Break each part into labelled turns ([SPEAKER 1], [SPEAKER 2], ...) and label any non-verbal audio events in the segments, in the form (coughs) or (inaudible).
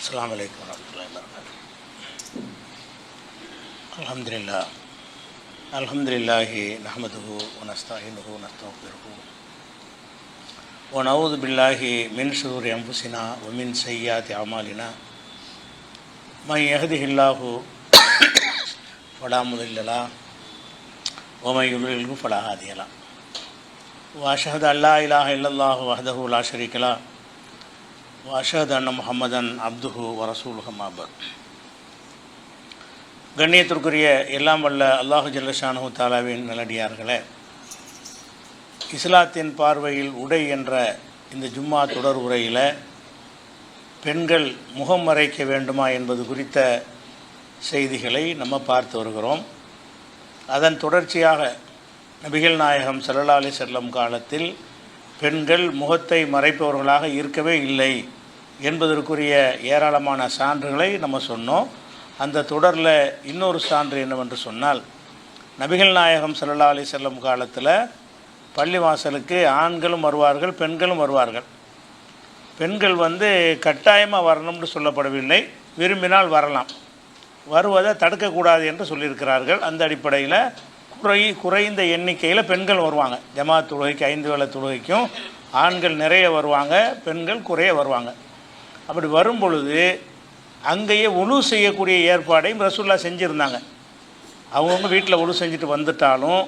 [SPEAKER 1] அஸ்லாம் வலைக்கம் வரமத்துல்லா வரகாத்து அலமதுல்லா அலமதுல்லாஹி நஹமதுஹு வனஸ்தாஹினுஹு நஸ்தஃபிருஹு ونعوذ بالله من شرور أنفسنا ومن سيئات أعمالنا من يهده الله فلا مضل له ومن يضلله فلا هادي له وأشهد أن لا إله إلا الله وحده لا شريك له வாஷாத் அண்ண முகமதன் அப்துஹு வரசூல் ஹமாபத் கண்ணியத்திற்குரிய எல்லாம் வல்ல அல்லாஹு ஜல்லஷானு தாலாவின் நல்லடியார்களே இஸ்லாத்தின் பார்வையில் உடை என்ற இந்த ஜும்மா தொடர் உரையில் பெண்கள் முகம் மறைக்க வேண்டுமா என்பது குறித்த செய்திகளை நம்ம பார்த்து வருகிறோம். அதன் தொடர்ச்சியாக நபிகள் நாயகம் சல்லா அலி செல்லம் காலத்தில் பெண்கள் முகத்தை மறைப்பவர்களாக இருக்கவே இல்லை என்பதற்குரிய ஏராளமான சான்றுகளை நம்ம சொன்னோம். அந்த தொடரில் இன்னொரு சான்று என்னவென்று சொன்னால் நபிகள் நாயகம் சல்லல்லா அலி செல்லம் காலத்தில் பள்ளிவாசலுக்கு ஆண்களும் வருவார்கள் பெண்களும் வருவார்கள். பெண்கள் வந்து கட்டாயமாக வரணும்னு சொல்லப்படவில்லை விரும்பினால் வரலாம். வருவதை தடுக்கக்கூடாது என்று சொல்லியிருக்கிறார்கள். அந்த அடிப்படையில் குறை குறைந்த எண்ணிக்கையில் பெண்கள் வருவாங்க. ஜமாத் தொழுகைக்கு ஐந்து வேலை தொழுகைக்கும் ஆண்கள் நிறைய வருவாங்க பெண்கள் குறைய வருவாங்க. அப்படி வரும் பொழுது அங்கேயே உழு செய்யக்கூடிய ஏற்பாடையும் ரசூல்லா செஞ்சுருந்தாங்க. அவங்கவுங்க வீட்டில் உழு செஞ்சுட்டு வந்துட்டாலும்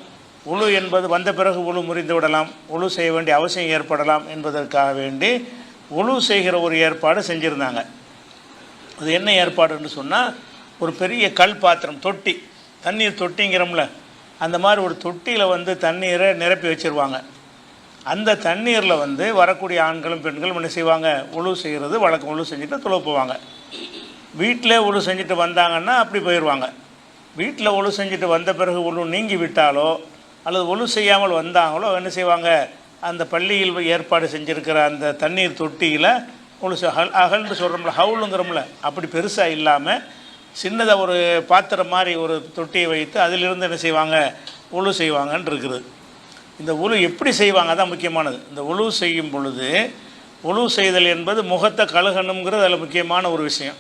[SPEAKER 1] உழு என்பது வந்த பிறகு உழு முறிந்து விடலாம் உழு செய்ய வேண்டிய அவசியம் ஏற்படலாம் என்பதற்காக வேண்டி உழு செய்கிற ஒரு ஏற்பாடு செஞ்சுருந்தாங்க. அது என்ன ஏற்பாடுன்னு சொன்னால் ஒரு பெரிய கல் பாத்திரம் தொட்டி தண்ணீர் தொட்டிங்கிறோம்ல அந்த மாதிரி ஒரு தொட்டியில் வந்து தண்ணீரை நிரப்பி வச்சுருவாங்க. அந்த தண்ணீரில் வந்து வரக்கூடிய ஆண்களும் பெண்களும் என்ன செய்வாங்க? உழு செய்கிறது வழக்கம் உழு செஞ்சுட்டு துளவு போவாங்க. வீட்டிலே உழு செஞ்சுட்டு வந்தாங்கன்னா அப்படி போயிடுவாங்க வீட்டில் ஒழு செஞ்சுட்டு வந்த பிறகு ஒழு நீங்கி விட்டாலோ அல்லது ஒழு செய்யாமல் வந்தாங்களோ என்ன செய்வாங்க? அந்த பள்ளியில் ஏற்பாடு செஞ்சுருக்கிற அந்த தண்ணீர் தொட்டியில் ஒழு அகல் அகல்னு சொல்கிறோம்ல ஹவுலுங்கிறோம்ல அப்படி பெருசாக இல்லாமல் சின்னதாக ஒரு பாத்திரம் மாதிரி ஒரு தொட்டியை வைத்து அதிலிருந்து என்ன செய்வாங்க? உழு செய்வாங்கன்னு இருக்குது. இந்த உழு எப்படி செய்வாங்க? தான் முக்கியமானது. இந்த உழு செய்யும் பொழுது உழு செய்தல் என்பது முகத்தை கழுகணுங்கிறது அதில் முக்கியமான ஒரு விஷயம்.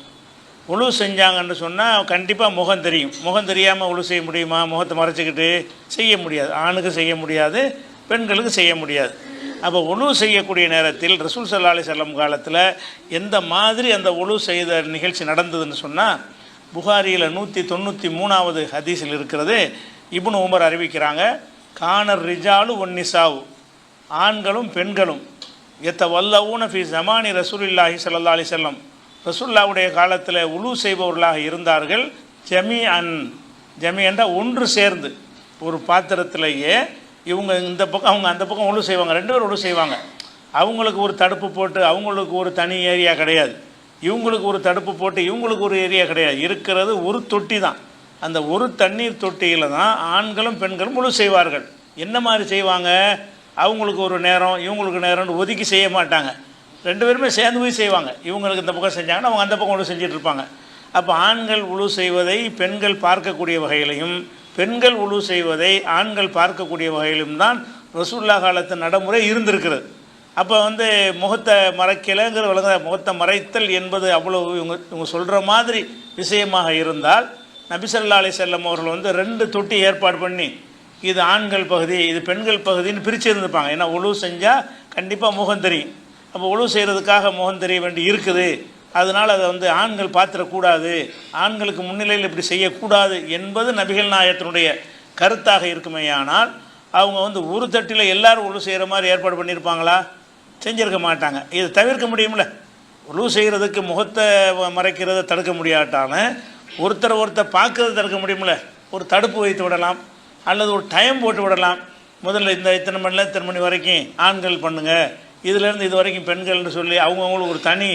[SPEAKER 1] உழு செஞ்சாங்கன்னு சொன்னால் கண்டிப்பாக முகம் தெரியும். முகம் தெரியாமல் உழு செய்ய முடியுமா? முகத்தை மறைச்சிக்கிட்டு செய்ய முடியாது. ஆணுக்கு செய்ய முடியாது பெண்களுக்கு செய்ய முடியாது. அப்போ உழு செய்யக்கூடிய நேரத்தில் ரசூல் சல்லா அலி செல்லம் காலத்தில் எந்த மாதிரி அந்த உழு செய்த நிகழ்ச்சி நடந்ததுன்னு சொன்னால் புகாரியில் நூற்றி தொண்ணூற்றி மூணாவது ஹதீஸில் இருக்கிறது. இப்னு உமர் அறிவிக்கிறாங்க கானர் ரிஜாலு ஒன்னிசாவு ஆண்களும் பெண்களும் எத்த வல்லவூன ஃபி ஜமானி ரசூலில்லாஹி சல்லா அலி செல்லம் ரசூல்லாவுடைய காலத்தில் உழு செய்பவர்களாக இருந்தார்கள் ஜமி அன் ஜமி என்றால் ஒன்று சேர்ந்து. ஒரு பாத்திரத்திலேயே இவங்க இந்த பக்கம் அவங்க அந்த பக்கம் உழு செய்வாங்க ரெண்டு பேரும் உழு செய்வாங்க. அவங்களுக்கு ஒரு தடுப்பு போட்டு அவங்களுக்கு ஒரு தனி ஏரியா கிடையாது. இவங்களுக்கு ஒரு தடுப்பு போட்டு இவங்களுக்கு ஒரு ஏரியா கிடையாது. இருக்கிறது ஒரு தொட்டி தான். அந்த ஒரு தண்ணீர் தொட்டியில் தான் ஆண்களும் பெண்களும் முழு செய்வார்கள். என்ன மாதிரி செய்வாங்க? அவங்களுக்கு ஒரு நேரம் இவங்களுக்கு நேரம்னு ஒதுக்கி செய்ய மாட்டாங்க. ரெண்டு பேருமே சேர்ந்து போய் செய்வாங்க. இவங்களுக்கு இந்த பக்கம் செஞ்சாங்கன்னா அவங்க அந்த பக்கம் ஒன்று செஞ்சுட்டு இருப்பாங்க. அப்போ ஆண்கள் உழு செய்வதை பெண்கள் பார்க்கக்கூடிய வகையிலையும் பெண்கள் உழு செய்வதை ஆண்கள் பார்க்கக்கூடிய வகையிலும் தான் ரசூல்லா காலத்து நடைமுறை இருந்திருக்கிறது. அப்போ வந்து முகத்தை மறைக்கலைங்கிற விளங்க முகத்தை மறைத்தல் என்பது அவ்வளோ இவங்க இவங்க சொல்கிற மாதிரி விஷயமாக இருந்தால் நபிசல்லா அலி செல்லம் அவர்கள் வந்து ரெண்டு தொட்டி ஏற்பாடு பண்ணி இது ஆண்கள் பகுதி இது பெண்கள் பகுதின்னு பிரித்து இருந்துப்பாங்க ஏன்னா உழுவு செஞ்சால் கண்டிப்பாக முகம் தெரியும். அப்போ உழுவு செய்கிறதுக்காக முகம் தெரிய வேண்டி இருக்குது. அதனால் அதை வந்து ஆண்கள் பார்த்துடக்கூடாது. ஆண்களுக்கு முன்னிலையில் இப்படி செய்யக்கூடாது என்பது நபிகள் நாயகத்தினுடைய கருத்தாக இருக்குமேயானால் அவங்க வந்து ஒரு தட்டில் எல்லோரும் உழு செய்கிற மாதிரி ஏற்பாடு பண்ணியிருப்பாங்களா செஞ்சிருக்க மாட்டாங்க. இதை தவிர்க்க முடியும்ல. உழு செய்கிறதுக்கு முகத்தை மறைக்கிறதை தடுக்க முடியாட்டாலும் ஒருத்தர் ஒருத்தர் பார்க்கறத தடுக்க முடியும்ல. ஒரு தடுப்பு வைத்து விடலாம். அல்லது ஒரு டைம் போட்டு விடலாம். முதல்ல இந்த இத்தனை மணில இத்தனை மணி வரைக்கும் ஆண்கள் பண்ணுங்க. இதுலேருந்து இது வரைக்கும் பெண்கள்னு சொல்லி அவங்கவுங்களுக்கு ஒரு தனி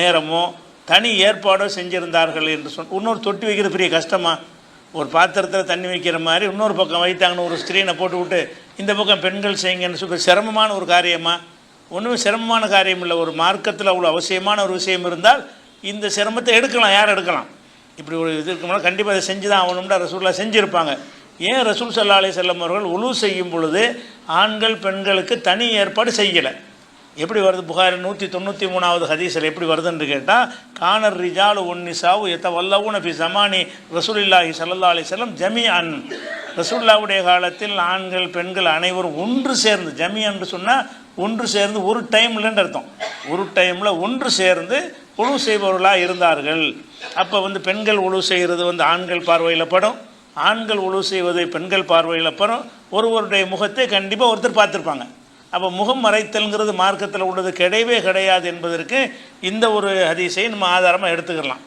[SPEAKER 1] நேரமோ தனி ஏற்பாடோ செஞ்சுருந்தார்கள் என்று சொல் இன்னொரு தொட்டி வைக்கிறது பெரிய கஷ்டமா? ஒரு பாத்திரத்தில் தண்ணி வைக்கிற மாதிரி இன்னொரு பக்கம் வைத்தாங்கன்னு ஒரு ஸ்க்ரீனை போட்டு விட்டு இந்த பக்கம் பெண்கள் செய்யுங்கன்னு சொல்லி சிரமமான ஒரு காரியமாக ஒன்றுமே சிரமமான காரியம் இல்லை. ஒரு மார்க்கத்தில் அவ்வளோ அவசியமான ஒரு விஷயம் இருந்தால் இந்த சிரமத்தை எடுக்கலாம் யார் எடுக்கலாம்? இப்படி ஒரு இது இருக்கும்போது கண்டிப்பாக அதை செஞ்சு தான் ஆகணும்னு ரசூல்லா செஞ்சுருப்பாங்க. ஏன் ரசூல் சல்லா அலி செல்லம் அவர்கள் உழு செய்யும் பொழுது ஆண்கள் பெண்களுக்கு தனி ஏற்பாடு செய்யலை? எப்படி வருது? புகாரி நூற்றி தொண்ணூற்றி மூணாவது ஹதீஸில் எப்படி வருதுன்னு கேட்டால் கானர் ரிஜாலு ஒன்னிசாவு எத்த வல்லவுன ஃபி ஜமானி ரசூலில்லாஹி சல்லா அலி செல்லம் ஜமி அன் ரசூல்லாவுடைய காலத்தில் ஆண்கள் பெண்கள் அனைவரும் ஒன்று சேர்ந்து ஜமி என்று சொன்னால் ஒன்று சேர்ந்து ஒரு டைம்லன்னு அர்த்தம். ஒரு டைமில் ஒன்று சேர்ந்து உழவு செய்பவர்களாக இருந்தார்கள். அப்போ வந்து பெண்கள் உழவு செய்கிறது வந்து ஆண்கள் பார்வையில் படும். ஆண்கள் உழவு செய்வது பெண்கள் பார்வையில் படும். ஒருவருடைய முகத்தை கண்டிப்பாக ஒருத்தர் பார்த்துருப்பாங்க. அப்போ முகம் மறைத்தல்ங்கிறது மார்க்கத்தில் உள்ளது கிடையவே கிடையாது என்பதற்கு இந்த ஒரு ஹதீஸை நம்ம ஆதாரமாக எடுத்துக்கலாம்.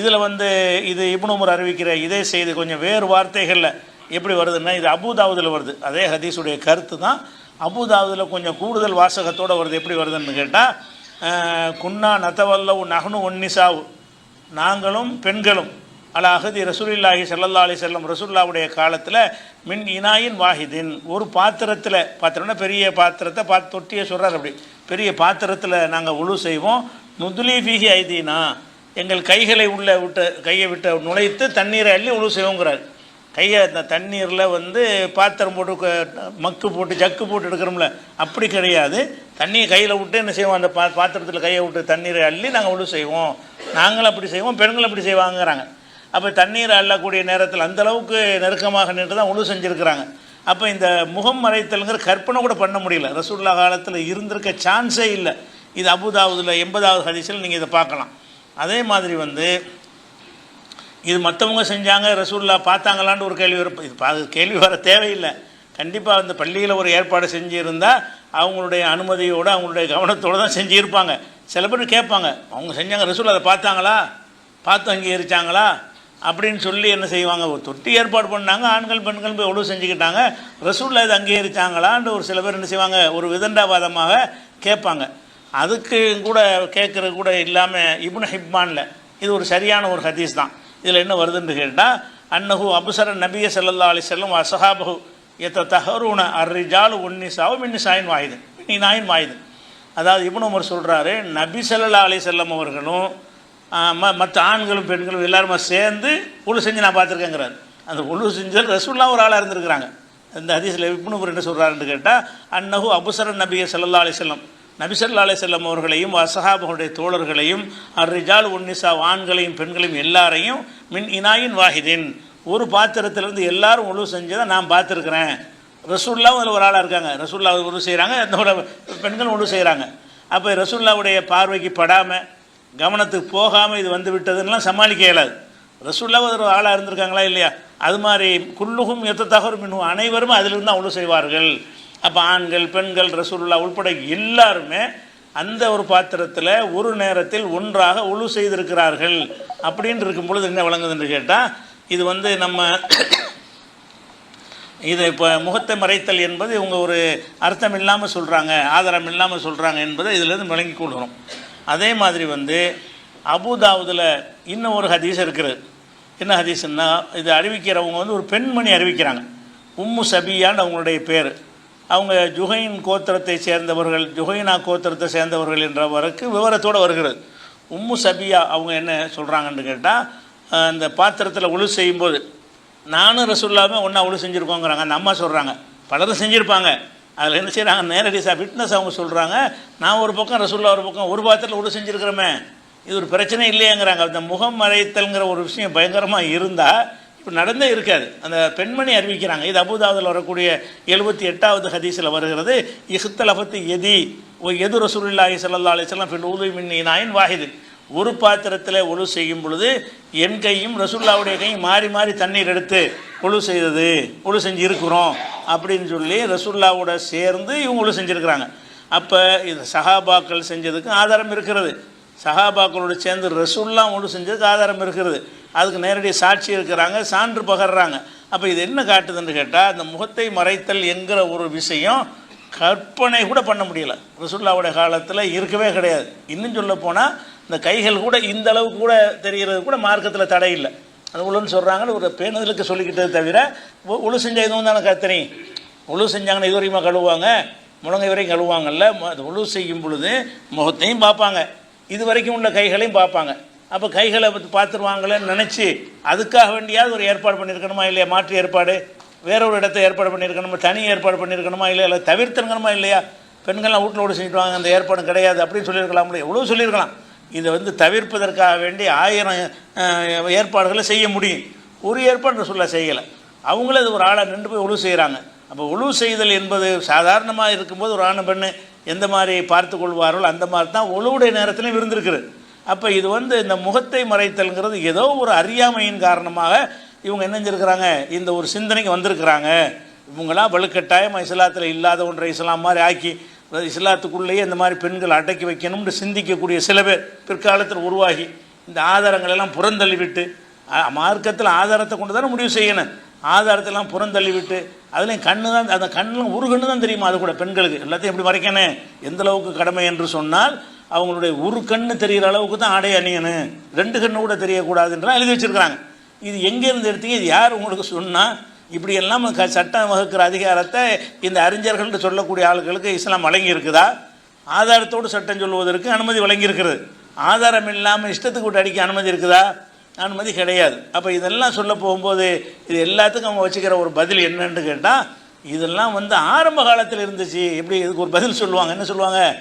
[SPEAKER 1] இதில் வந்து இது இப்னு அறிவிக்கிற இதே செய்தி கொஞ்சம் வேறு வார்த்தைகளில் எப்படி வருதுன்னா இது அபுதாவுதில் வருது. அதே ஹதீஸுடைய கருத்து தான் அபுதாவுதில் கொஞ்சம் கூடுதல் வாசகத்தோடு வருது. எப்படி வருதுன்னு கேட்டால் குன்னா நதவல்லவு நகனு ஒன்னிசாவு. நாங்களும் பெண்களும். அலாஹதி ரசூலில்லாஹி ஸல்லல்லாஹு அலி செல்லம் ரசூல்லாவுடைய காலத்தில் மின் இனாயின் வாஹிதின். ஒரு பாத்திரத்தில் பாத்திரம்னா பெரிய பாத்திரத்தை பா தொட்டியை சொல்கிறார் அப்படி. பெரிய பாத்திரத்தில் நாங்கள் உழு செய்வோம். நுதுலி ஃபீஹி ஐதீனா. எங்கள் கைகளை உள்ளே விட்டு கையை விட்டு நுழைத்து தண்ணீரை அள்ளி உழு செய்வோங்கிறார். கையை அந்த தண்ணீரில் வந்து பாத்திரம் போட்டு மக்கு போட்டு ஜக்கு போட்டு எடுக்கிறோம்ல அப்படி கிடையாது. தண்ணியை கையில் விட்டு என்ன செய்வோம்? அந்த பா பாத்திரத்தில் கையை விட்டு தண்ணீரை அள்ளி நாங்கள் ஒன்று செய்வோம். நாங்களும் அப்படி செய்வோம் பெண்களும் அப்படி செய்வாங்கிறாங்க. அப்போ தண்ணீர் அள்ளக்கூடிய நேரத்தில் அந்த அளவுக்கு நெருக்கமாக நின்று தான் உழு செஞ்சுருக்கிறாங்க. அப்போ இந்த முகம் மறைத்தல்ங்கிற கற்பனை கூட பண்ண முடியல. ரசூல்லா காலத்தில் இருந்திருக்க சான்ஸே இல்லை. இது அபுதாவுதில் எண்பதாவது ஹதீஸில் நீங்கள் இதை பார்க்கலாம். அதே மாதிரி வந்து இது மற்றவங்க செஞ்சாங்க ரசூல்லா பார்த்தாங்களான்னு ஒரு கேள்வி வரும். இது பா கேள்வி வர தேவையில்லை. கண்டிப்பாக அந்த பள்ளியில் ஒரு ஏற்பாடு செஞ்சுருந்தால் அவங்களுடைய அனுமதியோடு அவங்களுடைய கவனத்தோடு தான் செஞ்சுருப்பாங்க. சில பேர் கேட்பாங்க அவங்க செஞ்சாங்க ரசூல் அதை பார்த்தாங்களா? பார்த்து அங்கீகரிச்சாங்களா? அப்படின்னு சொல்லி என்ன செய்வாங்க? ஒரு தொட்டி ஏற்பாடு பண்ணாங்க ஆண்கள் பெண்கள் போய் ஒழுவு செஞ்சுக்கிட்டாங்க. ரசூலில் இது அங்கீகரிச்சாங்களான்னு ஒரு சில பேர் என்ன செய்வாங்க? ஒரு விதண்டாவாதமாக கேட்பாங்க. அதுக்கு கூட கேட்குறது கூட இல்லாமல் இப்னு ஹிப்மானில் இது ஒரு சரியான ஒரு ஹதீஸ் தான். இதில் என்ன வருதுன்னு கேட்டால் அன்னஹு அபுசர நபிய செல்லல்லா அலி வஸல்லம் அசஹாபஹு எத்த தஹரூன அர்ரிஜாலு உன்னிசாவு மின்னிசாயின் வாயுது மின்னினாயின் வாயுது. அதாவது இப்னு உமர் சொல்கிறாரு நபி செல்லல்லா அலி செல்லம் அவர்களும் மற்ற ஆண்களும் பெண்களும் எல்லாருமே சேர்ந்து உழு செஞ்சு நான் பார்த்துருக்கேங்கிறார். அந்த உழு செஞ்சது ரசூல்லா ஒரு ஆளாக இருந்திருக்கிறாங்க. இந்த ஹதீஸில் இப்னு உமர் என்ன சொல்கிறாருன்னு கேட்டால் அன்னஹு அபுசர நபிய செல்லல்லா அலி செல்லம் நபிசல்லா அலிசல்லம் அவர்களையும் அசஹாபுடைய தோழர்களையும் அர்ரிஜால் உன்னிசா ஆண்களையும் பெண்களையும் எல்லாரையும் மின் இனாயின் வாஹிதின். ஒரு பாத்திரத்திலிருந்து எல்லாரும் உழவு செஞ்சதை நான் பார்த்துருக்குறேன். ரசூல்லாவும் அதில் ஒரு ஆளாக இருக்காங்க. ரசூல்லா உழவு செய்கிறாங்க என்னோட பெண்கள் உழவு செய்கிறாங்க அப்போ ரசூல்லாவுடைய பார்வைக்கு படாமல் கவனத்துக்கு போகாமல் இது வந்து விட்டதுன்னெலாம் சமாளிக்க இயலாது. ரசூல்லாவும் ஒரு ஆளாக இருந்திருக்காங்களா இல்லையா? அது மாதிரி குல்லுகும் எத்த தகவல் மின்னும் அனைவரும் அதிலிருந்து தான் உழவு செய்வார்கள். அப்போ ஆண்கள் பெண்கள் ரசூல்லா உள்பட எல்லாருமே அந்த ஒரு பாத்திரத்தில் ஒரு நேரத்தில் ஒன்றாக உழு செய்திருக்கிறார்கள். அப்படின்னு இருக்கும் பொழுது என்ன வழங்குதுன்னு கேட்டால் இது வந்து நம்ம (coughs) இது இப்போ முகத்தை மறைத்தல் என்பது இவங்க ஒரு அர்த்தம் இல்லாமல் சொல்கிறாங்க ஆதாரம் இல்லாமல் சொல்கிறாங்க என்பதை இதிலேருந்து விளங்கி கொள்கிறோம். அதே மாதிரி வந்து அபுதாவுதில் இன்னும் ஒரு ஹதீஸ் இருக்குது என்ன ஹதீஸ்னால் இது அறிவிக்கிறவங்க வந்து ஒரு பெண்மணி அறிவிக்கிறாங்க. உம்மு சபியான்னு அவங்களுடைய பேர். அவங்க ஜுஹைன் கோத்திரத்தை சேர்ந்தவர்கள் ஜுஹைனா கோத்திரத்தை சேர்ந்தவர்கள் என்ற வரைக்கு விவரத்தோடு வருகிறது. உம்மு சபியா அவங்க என்ன சொல்கிறாங்கன்னு கேட்டால் அந்த பாத்திரத்தில் உழு செய்யும்போது நானும் ரசுல்லாமே ஒன்றா உழு செஞ்சுருக்கோங்கிறாங்க. அந்த அம்மா சொல்கிறாங்க பலரும் செஞ்சுருப்பாங்க. அதில் என்ன செய்கிறாங்க நேரடி ஃபிட்னஸ் அவங்க சொல்கிறாங்க நான் ஒரு பக்கம் ரசுல்லா ஒரு பக்கம் ஒரு பாத்திரத்தில் உழு செஞ்சுருக்கிறோமே. இது ஒரு பிரச்சனை இல்லையேங்கிறாங்க. அந்த முகம் மறைத்தல்ங்கிற ஒரு விஷயம் பயங்கரமாக இருந்தால் இப்போ நடந்தே இருக்காது. அந்த பெண்மணி அறிவிக்கிறாங்க. இது அபுதாபில் வரக்கூடிய எழுபத்தி எட்டாவது ஹதீஸில் வருகிறது. இஹ்தலபத்து எதி ஓ எது ரசூலுல்லாஹி சல்லா அலிஸ்லாம் பின் ஃபில் மின் இனாயின் வாஹிது. ஒரு பாத்திரத்தில் ஒழு செய்யும் பொழுது என் கையும் ரசூல்லாவுடைய கையும் மாறி மாறி தண்ணீர் எடுத்து ஒழு செய்தது ஒழு செஞ்சு இருக்கிறோம் அப்படின்னு சொல்லி ரசூல்லாவோட சேர்ந்து இவங்க ஒழு செஞ்சுருக்கிறாங்க. அப்போ இது சஹாபாக்கள் செஞ்சதுக்கு ஆதாரம் இருக்கிறது. சஹாபாக்களோடு சேர்ந்து ரசூல்லா ஒன்று செஞ்சதுக்கு ஆதாரம் இருக்கிறது. அதுக்கு நேரடி சாட்சி இருக்கிறாங்க சான்று பகர்றாங்க. அப்போ இது என்ன காட்டுதுன்னு கேட்டால் அந்த முகத்தை மறைத்தல் என்கிற ஒரு விஷயம் கற்பனை கூட பண்ண முடியல. ரசுல்லாவுடைய காலத்தில் இருக்கவே கிடையாது. இன்னும் சொல்ல போனால் இந்த கைகள் கூட இந்த அளவுக்கு கூட தெரிகிறது கூட மார்க்கத்தில் தடை இல்லை. அது உளுன்னு சொல்கிறாங்கன்னு ஒரு பேணுதலுக்கு சொல்லிக்கிட்டது தவிர உ- உழு செஞ்ச இதுவும் தானே கத்தனி உழு செஞ்சாங்கன்னா இது வரைக்கும் கழுவுவாங்க? முழங்கை வரையும் கழுவுவாங்கல்ல? அது உழு செய்யும் பொழுது முகத்தையும் பார்ப்பாங்க. இது வரைக்கும் உள்ள கைகளையும் பார்ப்பாங்க. அப்போ கைகளை பற்றி பார்த்துருவாங்களேன்னு நினச்சி அதுக்காக வேண்டியாவது ஒரு ஏற்பாடு பண்ணியிருக்கணுமா இல்லையா? மாற்று ஏற்பாடு வேற ஒரு இடத்த ஏற்பாடு பண்ணியிருக்கணுமா? தனி ஏற்பாடு பண்ணியிருக்கணுமா இல்லையா? இல்லை தவிர்த்திருக்கணுமா இல்லையா? பெண்கள்லாம் வீட்டில் விட செஞ்சுட்டு வாங்க அந்த ஏற்பாடு கிடையாது அப்படின்னு சொல்லியிருக்கலாம்ல. எவ்வளோ சொல்லியிருக்கலாம். இதை வந்து தவிர்ப்பதற்காக வேண்டி ஆயிரம் ஏற்பாடுகளை செய்ய முடியும். ஒரு ஏற்பாடு சொல்ல செய்யலை. அவங்களே அது ஒரு ஆளை நின்று போய் உழுவு செய்கிறாங்க அப்போ உழுவு செய்தல் என்பது சாதாரணமாக இருக்கும்போது ஒரு ஆண் பெண்ணு எந்த மாதிரி பார்த்து கொள்வார்கள் அந்த மாதிரி தான் ஒழுவுடைய நேரத்திலையும் இருந்திருக்குது அப்போ இது வந்து இந்த முகத்தை மறைத்தல்ங்கிறது ஏதோ ஒரு அறியாமையின் காரணமாக இவங்க என்ன செஞ்சிருக்கிறாங்க? இந்த ஒரு சிந்தனைக்கு வந்திருக்கிறாங்க. இவங்களாம் வலுக்கட்டாயம் இஸ்லாத்தில் இல்லாத ஒன்றை இஸ்லாம் மாதிரி ஆக்கி இஸ்லாத்துக்குள்ளேயே இந்த மாதிரி பெண்கள் அடக்கி வைக்கணும்னு சிந்திக்கக்கூடிய சில பேர் பிற்காலத்தில் உருவாகி இந்த ஆதாரங்களெல்லாம் புறந்தள்ளி விட்டு மார்க்கத்தில் ஆதாரத்தை கொண்டு தானே முடிவு செய்யணும். ஆதாரத்தெல்லாம் புறந்தள்ளி விட்டு அதுலேயும் கண்ணு தான் அந்த கண்ணில் ஒரு கண்ணு தான் தெரியுமா அது கூட பெண்களுக்கு? எல்லாத்தையும் எப்படி மறைக்கணும்? எந்த அளவுக்கு கடமை என்று சொன்னால் அவங்களுடைய ஒரு கண்ணு தெரிகிற அளவுக்கு தான் ஆடை அணியணும். ரெண்டு கண்ணு கூட தெரியக்கூடாதுன்றலாம் எழுதி வச்சுருக்கிறாங்க. இது எங்கேருந்து எடுத்தீங்க? இது யார் உங்களுக்கு சொன்னால் இப்படியெல்லாம் க சட்டம் வகுக்கிற அதிகாரத்தை இந்த அறிஞர்கள் சொல்லக்கூடிய ஆளுகளுக்கு இஸ்லாம் வழங்கியிருக்குதா? ஆதாரத்தோடு சட்டம் சொல்வதற்கு அனுமதி வழங்கியிருக்கிறது. ஆதாரம் இல்லாமல் இஷ்டத்துக்கு விட்டு அடிக்க அனுமதி இருக்குதா? அனுமதி கிடையாது. அப்போ இதெல்லாம் சொல்ல போகும்போது இது எல்லாத்துக்கும் அவங்க வச்சுக்கிற ஒரு பதில் என்னன்னு கேட்டால் இதெல்லாம் வந்து ஆரம்ப காலத்தில் இருந்துச்சு. எப்படி இதுக்கு ஒரு பதில் சொல்லுவாங்க? என்ன சொல்லுவாங்க?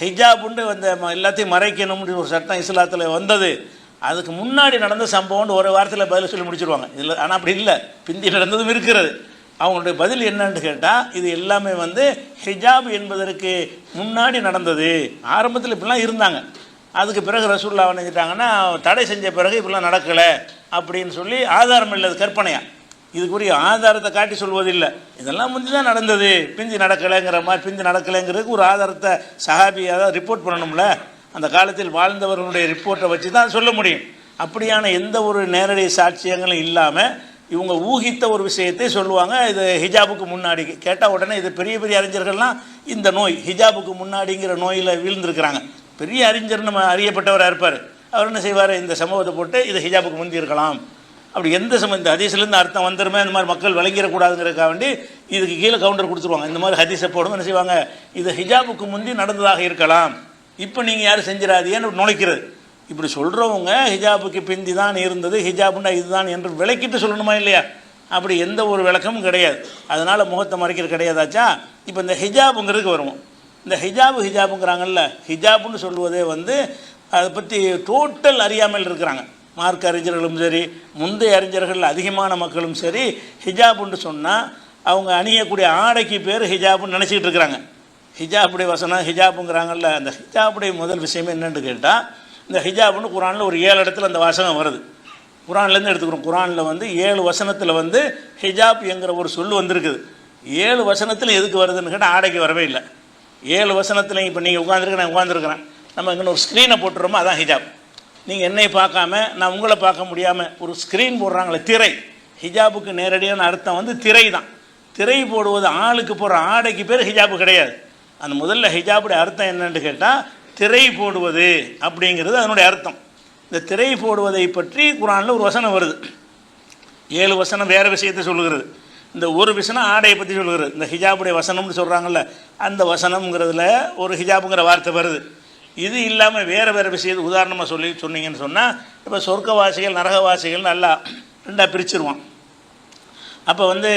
[SPEAKER 1] ஹிஜாபுண்டு அந்த எல்லாத்தையும் மறைக்கணும்னு ஒரு சட்டம் இஸ்லாத்தில் வந்தது. அதுக்கு முன்னாடி நடந்த சம்பவம்னு ஒரு வாரத்தில் பதில் சொல்லி முடிச்சிருவாங்க. இதில் ஆனால் அப்படி இல்லை. பிந்தி நடந்ததும் இருக்கிறது. அவங்களுடைய பதில் என்னன்னு கேட்டால் இது எல்லாமே வந்து ஹிஜாப் என்பதற்கு முன்னாடி நடந்தது. ஆரம்பத்தில் இப்படிலாம் இருந்தாங்க. அதுக்கு பிறகு ரசூல்லா நினைச்சிட்டாங்கன்னா தடை செஞ்ச பிறகு இப்படிலாம் நடக்கலை அப்படின்னு சொல்லி ஆதாரம் இல்லை அது கற்பனையா? இதுக்குரிய ஆதாரத்தை காட்டி சொல்வதில்லை. இதெல்லாம் முந்தி தான் நடந்தது. பிந்தி நடக்கலைங்கிற மாதிரி பிந்தி நடக்கலைங்கிறதுக்கு ஒரு ஆதாரத்தை சஹாபியாக ரிப்போர்ட் பண்ணணும்ல? அந்த காலத்தில் வாழ்ந்தவர்களுடைய ரிப்போர்ட்டை வச்சு தான் சொல்ல முடியும். அப்படியான எந்த ஒரு நேரடி சாட்சியங்களும் இல்லாமல் இவங்க ஊகித்த ஒரு விஷயத்தை சொல்லுவாங்க. இது ஹிஜாபுக்கு முன்னாடி கேட்டால் உடனே இது பெரிய பெரிய அறிஞர்கள்லாம் இந்த நோய் ஹிஜாபுக்கு முன்னாடிங்கிற நோயில் வீழ்ந்திருக்கிறாங்க. பெரிய அறிஞர் நம்ம அறியப்பட்டவராக இருப்பார். அவர் என்ன செய்வார்? இந்த சம்பவத்தை போட்டு இது ஹிஜாபுக்கு முந்தி இருக்கலாம் அப்படி எந்த சம இந்த ஹதீஸ்லேருந்து அர்த்தம் வந்துருமே இந்த மாதிரி மக்கள் விளங்கிடக்கூடாதுங்கிறதுக்காக வேண்டி இதுக்கு கீழே கவுண்டர் கொடுத்துருவாங்க. இந்த மாதிரி ஹதீஸை போடும் என்ன செய்வாங்க? இது ஹிஜாபுக்கு முந்தி நடந்ததாக இருக்கலாம். இப்போ நீங்கள் யாரும் செஞ்சிடாதீங்கன்னு நுழைக்கிறது. இப்படி சொல்கிறவங்க ஹிஜாபுக்கு பிந்தி தான் இருந்தது ஹிஜாபுண்டா இதுதான் என்று விளக்கிட்டு சொல்லணுமா இல்லையா? அப்படி எந்த ஒரு விளக்கமும் கிடையாது. அதனால் முகத்தை மறைக்கிறது கிடையாதாச்சா? இப்போ இந்த ஹிஜாபுங்கிறதுக்கு வருவோம். இந்த ஹிஜாபு ஹிஜாபுங்கிறாங்கல்ல ஹிஜாபுன்னு சொல்லுவதே வந்து அதை பற்றி டோட்டல் அறியாமல் இருக்கிறாங்க. மார்க் அறிஞர்களும் சரி முந்தைய அறிஞர்கள் அதிகமான மக்களும் சரி ஹிஜாபுன்னு சொன்னால் அவங்க அணியக்கூடிய ஆடைக்கு பேர் ஹிஜாபுன்னு நினச்சிக்கிட்டு இருக்கிறாங்க. ஹிஜாபுடைய வசனம் ஹிஜாபுங்கிறாங்கல்ல அந்த ஹிஜாபுடைய முதல் விஷயம் என்னென்னு கேட்டால் இந்த ஹிஜாபுன்னு குரானில் ஒரு ஏழு இடத்துல அந்த வசனம் வருது. குரான்லேருந்து எடுத்துக்கிறோம். குரானில் வந்து ஏழு வசனத்தில் வந்து ஹிஜாப் என்கிற ஒரு சொல் வந்திருக்குது. ஏழு வசனத்தில் எதுக்கு வருதுன்னு கேட்டால் ஆடைக்கு வரவே இல்லை. ஏழு வசனத்தில் இப்போ நீங்கள் உட்காந்துருக்க நான் உட்காந்துருக்கிறேன் நம்ம இங்கே ஒரு ஸ்க்ரீனை போட்டுருமோ அதான் ஹிஜாப் நீங்கள் என்னை பார்க்காம நான் உங்களை பார்க்க முடியாமல் ஒரு ஸ்க்ரீன் போடுறாங்களே திரை. ஹிஜாபுக்கு நேரடியான அர்த்தம் வந்து திரை தான். திரை போடுவது ஆளுக்கு போடுற ஆடைக்கு பேர் ஹிஜாபு கிடையாது. அந்த முதல்ல ஹிஜாபுடைய அர்த்தம் என்னென்னு கேட்டால் திரை போடுவது அப்படிங்கிறது அதனுடைய அர்த்தம். இந்த திரை போடுவதை பற்றி குரானில் ஒரு வசனம் வருது. ஏழு வசனம் வேறு விஷயத்தை சொல்லுகிறது. இந்த ஒரு விஷனம் ஆடையை பற்றி சொல்கிறது இந்த ஹிஜாபுடைய வசனம்னு சொல்கிறாங்கல்ல அந்த வசனம்ங்கிறதுல ஒரு ஹிஜாபுங்கிற வார்த்தை வருது. இது இல்லாமல் வேறு வேறு விஷயத்தை உதாரணமாக சொல்லி சொன்னீங்கன்னு சொன்னால் இப்போ சொர்க்கவாசிகள் நரகவாசிகள் நல்லா ரெண்டாக பிரிச்சிருவான். அப்போ வந்து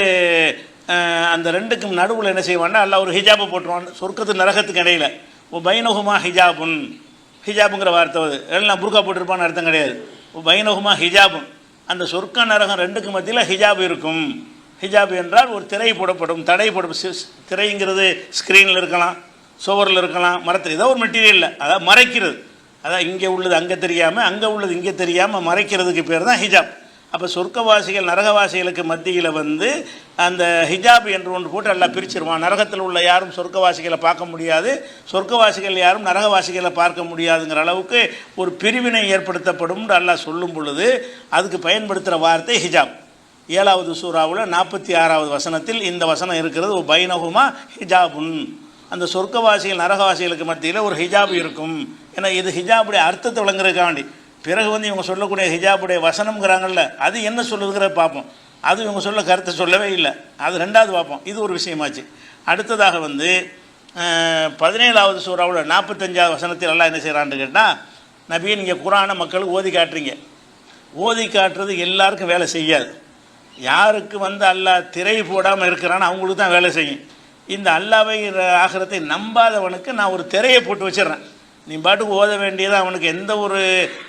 [SPEAKER 1] அந்த ரெண்டுக்கும் நடுவில் என்ன செய்வான்னா அல்ல ஒரு ஹிஜாபை போட்டுருவான் சொர்க்கத்து நரகத்துக்கு இடையில். ஓ பைனகுமா ஹிஜாபுன். ஹிஜாபுங்கிற வார்த்தை வருது. எல்லாம் புர்கா போட்டிருப்பான்னு அர்த்தம் கிடையாது. ஓ பைனகுமா ஹிஜாபுன். அந்த சொர்க்க நரகம் ரெண்டுக்கு மத்தியில் ஹிஜாப் இருக்கும். ஹிஜாப் என்றால் ஒரு திரை போடப்படும் தடை போடப்படும். திரைங்கிறது ஸ்க்ரீனில் இருக்கலாம் சுவரில் இருக்கலாம் மரத்தில் ஏதோ ஒரு மெட்டீரியலில் அதாவது மறைக்கிறது. அதான் இங்கே உள்ளது அங்கே தெரியாமல் அங்கே உள்ளது இங்கே தெரியாமல் மறைக்கிறதுக்கு பேர் தான் ஹிஜாப். அப்போ சொர்க்கவாசிகள் நரகவாசிகளுக்கு மத்தியில் வந்து அந்த ஹிஜாப் என்று ஒன்று போட்டு எல்லாம் பிரிச்சிருவான். நரகத்தில் உள்ள யாரும் சொர்க்கவாசிகளை பார்க்க முடியாது. சொர்க்கவாசிகள் யாரும் நரகவாசிகளை பார்க்க முடியாதுங்கிற அளவுக்கு ஒரு பிரிவினை ஏற்படுத்தப்படும் அல்லாஹ் சொல்லும் பொழுது அதுக்கு பயன்படுத்துகிற வார்த்தை ஹிஜாப். ஏழாவது சூறாவில் நாற்பத்தி ஆறாவது வசனத்தில் இந்த வசனம் இருக்கிறது ஒரு பைனகுமா ஹிஜாபுன். அந்த சொர்க்கவாசிகள் நரகவாசிகளுக்கு மத்தியில் ஒரு ஹிஜாப் இருக்கும். ஏன்னா இது ஹிஜாபுடைய அர்த்தத்தை விளங்குறதுக்காண்டி. பிறகு வந்து இவங்க சொல்லக்கூடிய ஹிஜாபுடைய வசனம்ங்கிறாங்கல்ல அது என்ன சொல்லுதுங்கிற பார்ப்போம். அது இவங்க சொல்ல கருத்தை சொல்லவே இல்லை. அது ரெண்டாவது பார்ப்போம். இது ஒரு விஷயமாச்சு. அடுத்ததாக வந்து பதினேழாவது சூறாவில் நாற்பத்தஞ்சாவது வசனத்தில் எல்லாம் என்ன செய்கிறான்னு கேட்டால் நபியை நீங்கள் குரானை மக்களுக்கு ஓதி காட்டுறீங்க. ஓதி காட்டுறது எல்லாருக்கும் வேலை செய்யாது. யாருக்கு வந்து அல்லாஹ் திரை போடாமல் இருக்கிறான்னு அவங்களுக்கு தான் வேலை செய்யும். இந்த அல்லாவை ஆகிறத்தை நம்பாதவனுக்கு நான் ஒரு திரையை போட்டு வச்சிடுறேன். நீ பாட்டுக்கு ஓத வேண்டியது அவனுக்கு எந்த ஒரு